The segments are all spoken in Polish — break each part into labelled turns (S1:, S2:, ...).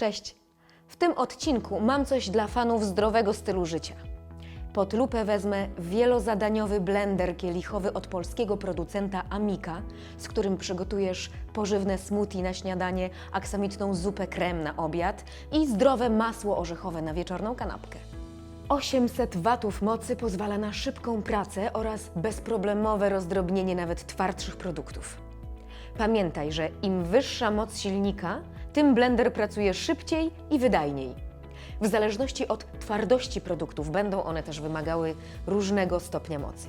S1: Cześć! W tym odcinku mam coś dla fanów zdrowego stylu życia. Pod lupę wezmę wielozadaniowy blender kielichowy od polskiego producenta Amika, z którym przygotujesz pożywne smoothie na śniadanie, aksamitną zupę krem na obiad i zdrowe masło orzechowe na wieczorną kanapkę. 800 watów mocy pozwala na szybką pracę oraz bezproblemowe rozdrobnienie nawet twardszych produktów. Pamiętaj, że im wyższa moc silnika, tym blender pracuje szybciej i wydajniej. W zależności od twardości produktów będą one też wymagały różnego stopnia mocy.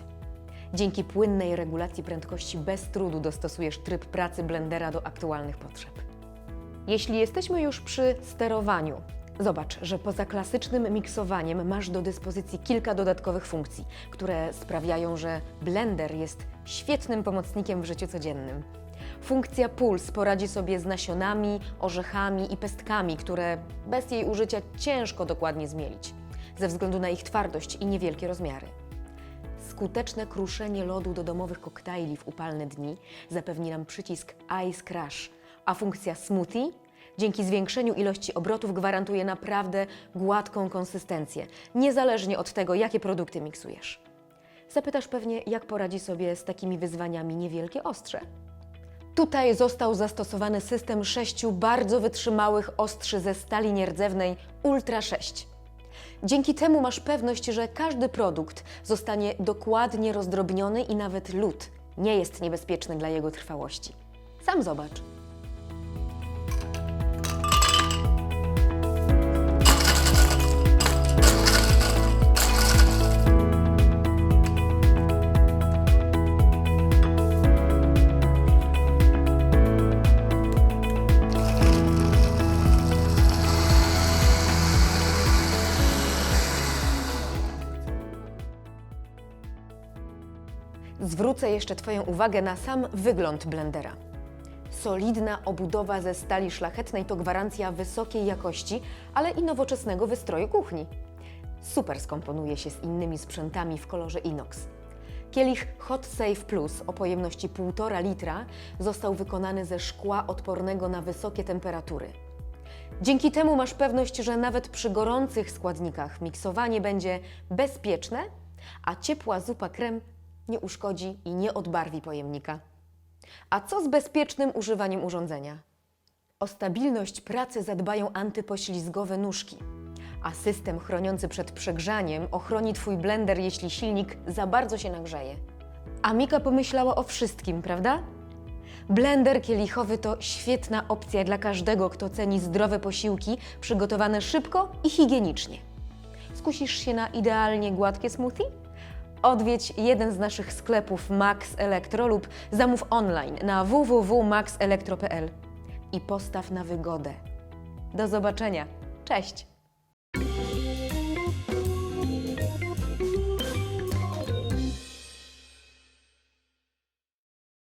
S1: Dzięki płynnej regulacji prędkości bez trudu dostosujesz tryb pracy blendera do aktualnych potrzeb. Jeśli jesteśmy już przy sterowaniu, zobacz, że poza klasycznym miksowaniem masz do dyspozycji kilka dodatkowych funkcji, które sprawiają, że blender jest świetnym pomocnikiem w życiu codziennym. Funkcja Puls poradzi sobie z nasionami, orzechami i pestkami, które bez jej użycia ciężko dokładnie zmielić, ze względu na ich twardość i niewielkie rozmiary. Skuteczne kruszenie lodu do domowych koktajli w upalne dni zapewni nam przycisk Ice Crush, a funkcja Smoothie dzięki zwiększeniu ilości obrotów gwarantuje naprawdę gładką konsystencję, niezależnie od tego, jakie produkty miksujesz. Zapytasz pewnie, jak poradzi sobie z takimi wyzwaniami niewielkie ostrze. Tutaj został zastosowany system sześciu bardzo wytrzymałych ostrzy ze stali nierdzewnej Ultra 6. Dzięki temu masz pewność, że każdy produkt zostanie dokładnie rozdrobniony i nawet lód nie jest niebezpieczny dla jego trwałości. Sam zobacz. Zwrócę jeszcze Twoją uwagę na sam wygląd blendera. Solidna obudowa ze stali szlachetnej to gwarancja wysokiej jakości, ale i nowoczesnego wystroju kuchni. Super skomponuje się z innymi sprzętami w kolorze inox. Kielich Hot Safe Plus o pojemności 1,5 litra został wykonany ze szkła odpornego na wysokie temperatury. Dzięki temu masz pewność, że nawet przy gorących składnikach miksowanie będzie bezpieczne, a ciepła zupa krem nie uszkodzi i nie odbarwi pojemnika. A co z bezpiecznym używaniem urządzenia? O stabilność pracy zadbają antypoślizgowe nóżki, a system chroniący przed przegrzaniem ochroni Twój blender, jeśli silnik za bardzo się nagrzeje. Amika pomyślała o wszystkim, prawda? Blender kielichowy to świetna opcja dla każdego, kto ceni zdrowe posiłki przygotowane szybko i higienicznie. Skusisz się na idealnie gładkie smoothie? Odwiedź jeden z naszych sklepów Max Elektro lub zamów online na www.maxelektro.pl i postaw na wygodę. Do zobaczenia. Cześć!